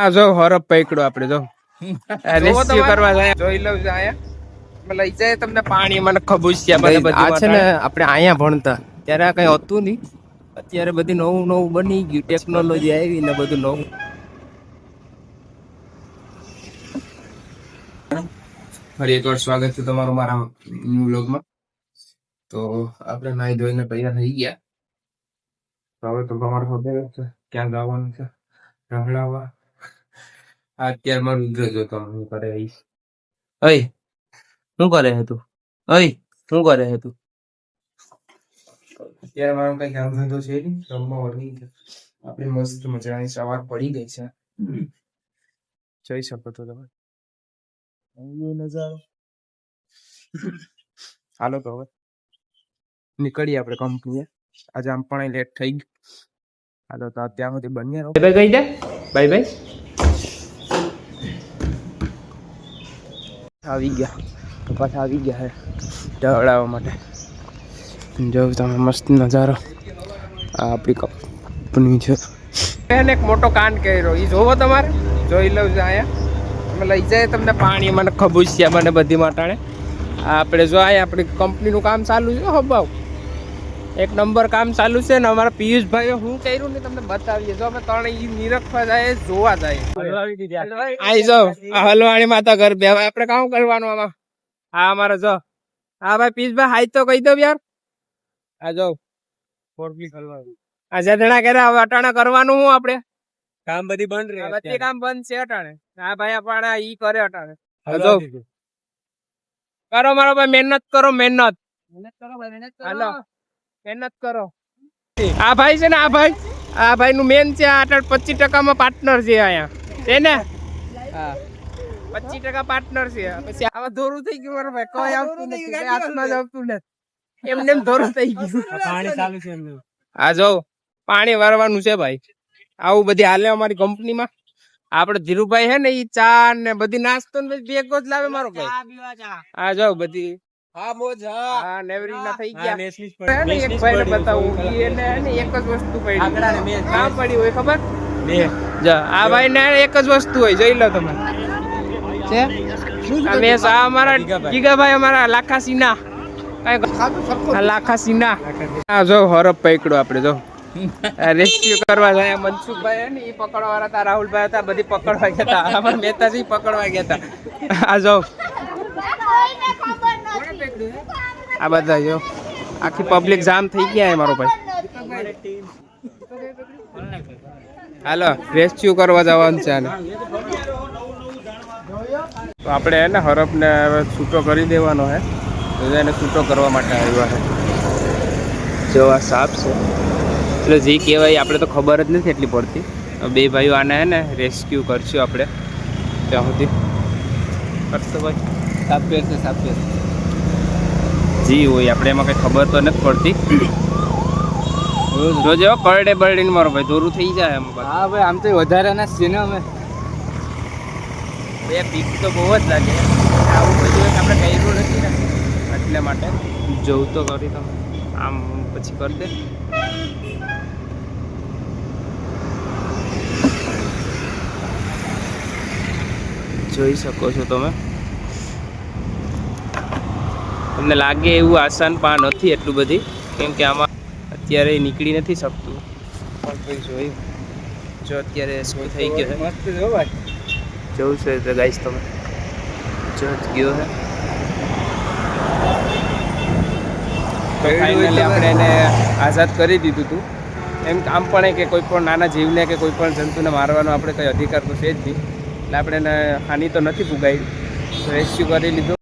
આ જો હરફ પકડો આપણે જો. રેસ્ક્યુ કરવા જાય. જોઈ લઉં છું આયા લઈ જાય તમને પાણી મને ખબુશિયા મને બધું આ છે ને આપણે આયા ભણતા. ત્યારે આ કઈ હતું નહીં. અત્યારે બધી નવું નવું બની ગયું. ટેકનોલોજી આવી ને બધું નવું. ફરી એકવાર સ્વાગત છે તમારું મારા વ્લોગમાં તો આપણે નાઈ ધોઈને તૈયાર થઈ ગયા. તો હવે તો તમારે ખબર છે. ક્યાં જવાનું છે? રંગડાવા આ અત્યારે મારું રુદ્ર જોતો હું કરે આવીશ. અય શું કરે હે તું? અય શું કરે હે તું? અત્યારે મારો કઈ કામ ધંધો છે નહીં રમવા વળી આપણી મસ્ત મજાની સવાર પડી ગઈ છે. જઈ શકો તો તમે. નજારો. હાલો તો હવે. નીકળીએ આપણે કંપનીએ. આજે આમ પણ લેટ થઈ ગયું. હાલો તો ત્યાં સુધી બન્યા રહો. બાય કહી દે બાય બાય આવી ગયા. પાછા આવી ગયા હે ઢવડાવવા માટે. જો તમે મસ્ત નજારો. આ આપણી કંપની છે. એને એક મોટો કાંડ કર્યો. એ જોવો તમારે? જોઈ લઉં છું અહીંયા. અમે લઈ જાય તમને પાણી, મને ખબુશિયા મને બધી માટાણે. આપણે જો અહીંયા આપણી કંપનીનું કામ ચાલુ છે હબાવ એક નંબર કામ ચાલુ છે ને અમારા પિયુષભાઈએ શું કર્યું ને તમને બતાવીએ. જો અમે ત્રણ ઈ નિરખવા જાય જોવા જાય. આઈ જાઓ આ હલવાણી માતા ઘર બે હવે આપણે કામ કરવાનું આમાં? હા અમારે જો. હા ભાઈ પિયુષભાઈ હાઈ તો કહી દો યાર. આ જો. આ જધણા કર્યા હવે અટાણે કરવાનું હું આપણે? કામ બધી બંધ રહે બધી કામ બંધ છે અટાણે. હા ભાઈ આપણે ઈ કરે અટાણે. જો. કરો મારો ભાઈ મહેનત કરો મહેનત. હાલો મહેનત કરો. આ ભાઈ છે ને આ ભાઈ આ ભાઈ નું મેન છે આટલ પચીસ ટકામાં પાર્ટનર છે અહીંયા. છે ને? હા. પચીસ ટકા પાર્ટનર છે. પછી આમાં ધોરું થઈ ગયું મારો ભાઈ. કોઈ આવતું નથી. હાથમાં જ આવતું નથી. એમને એમ ધોરું થઈ ગયું. પાણી ચાલુ છે એમનું. હા જો પાણી વારવાનું છે ભાઈ. આવું બધી હાલે અમારી કંપનીમાં. આપડે ધીરુભાઈ હે ને ઈ ચા ને બધી નાસ્તો ને ભેગો જ લાવે મારો ભાઈ. હા જો બધી હા મોજ હા. નેવરી ના થઈ ગયા. નેસલીસ હે ને એક ભાઈને બતાવું ઈ એને ને એક જ વસ્તુ પડી. આંકડાને મેચ. કામ પડી હોય ખબર? બે. જા આ ભાઈ ને એક જ વસ્તુ હોય જોઈ લો તમે. છે? આ આ અમારા ગીગાભાઈ. ગીગાભાઈ અમારા લાખા સીના લાખા સીના આ જો હરફ પકડો આપણે જો. રેસ્ક્યુ કરવા જાય મનસુખભાઈ ને એ પકડવા વાળા હતા રાહુલભાઈ હતા બધી પકડવા ગયા હતા. અમારા મહેતાજી પકડવા ગયા હતા. આ જો. આ બધા જો, આખી પબ્લિક જામ થઈ ગયા મારો ભાઈ. હાલો રેસ્ક્યુ કરવા જવાનું છે આને. આપણે એને હરફને હવે છૂટો કરી દેવાનો હે. તો એને છૂટો કરવા માટે આવ્યા છે જો આ સાપ છે. એટલે જે કહેવાય, આપણે તો ખબર જ નથી એટલી પડતી. બે ભાઈઓ આને હે ને રેસ્ક્યુ કરશું આપણે. ત્યાં સુધી. કરશો ભાઈ. સાપ પહેરશે સાપ સાપેર જી હોય આપણે એમાં કંઈ ખબર તો નથી પડતી. જોજો કરડે બરડીને મારો ભાઈ દોરું થઈ જાય એમ હા ભાઈ આમ તો વધારે ના છે ને અમે. બે પીક તો બહુ જ લાગે. આવું બધું આપણે કર્યું નથી ને. એટલે માટે. જવું તો કરી તમે. આમ પછી કરી દે. જોઈ શકો છો તમે. તમને લાગે એવું આસાન પા નથી એટલું બધી કેમ કે આમાં અત્યારે નીકળી નથી શકતું. પણ કોઈ જોયું. જો અત્યારે શું થઈ ગયો છે મસ્ત જો ભાઈ. જવું છે તો ગાઈશ તમે. જો ગયો છે તો ફાઇનલી આપણે એને આઝાદ કરી દીધું હતું એમ આમ પણ કે કોઈ પણ નાના જીવને કે કોઈ પણ જંતુને મારવાનો આપણે કંઈ અધિકાર તો છે જ નહીં. એટલે આપણે એને હાનિ તો નથી પુગાઈ રેસ્ક્યુ કરી લીધું.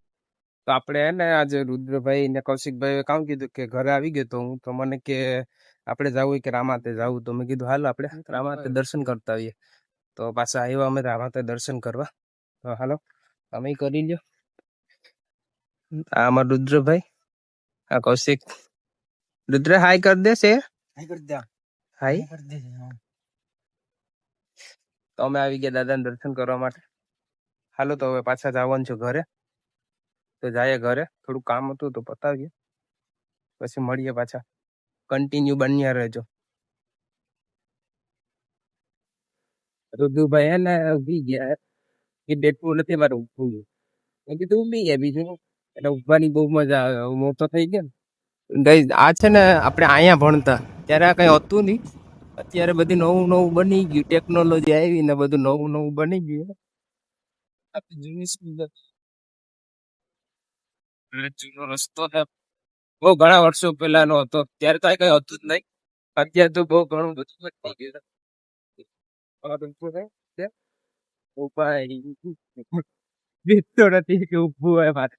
તો આપણે હે ને આજે રુદ્રભાઈ ને કૌશિકભાઈએ કામ કીધું કે ઘરે આવી ગયો તો હું તો મને કે આપણે જવું હોય કે રામાતે જવું? તો મેં કીધું હાલો આપણે રામાતે દર્શન કરતા આવીએ. તો પાછા આવ્યા અમે રામાતે દર્શન કરવા. તો હાલો તમે કરી લ્યો. આ અમાર રુદ્રભાઈ આ કૌશિક. રુદ્ર હાય કર દે છે હાઈ કરી દે. હાય. કરી દે તો અમે આવી ગયા દાદાને દર્શન કરવા માટે. હાલો તો હવે પાછા જવાનું છે ઘરે. તો જાય ઘરે. થોડું કામ હતું તો પતાવીએ. પછી મળીએ પાછા. કન્ટિન્યુ બન્યા રહેજો. રુદુભાઈ એને ઊભી ગયા. કે બેઠવું નથી મારે ઉભું. મેં કીધું ઊભી ગયા બીજું. એટલે ઉભવાની બહુ મજા આવે. મોટો થઈ ગયો ને. Guys, આ છે ને આપણે અહીંયા ભણતા. ત્યારે આ કઈ હતું નહીં. અત્યારે બધી નવું નવું બની ગયું. ટેકનોલોજી આવી ને બધું નવું નવું બની ગયું. આપણે જૂની જૂનો રસ્તો છે. બહુ ઘણા વર્ષો પહેલાનો હતો. ત્યારે તો કઈ હતું જ નહીં. અત્યારે તો બહુ ઘણું બધું થઈ ગયું બીજતો નથી કે ઊભું હોય મારે.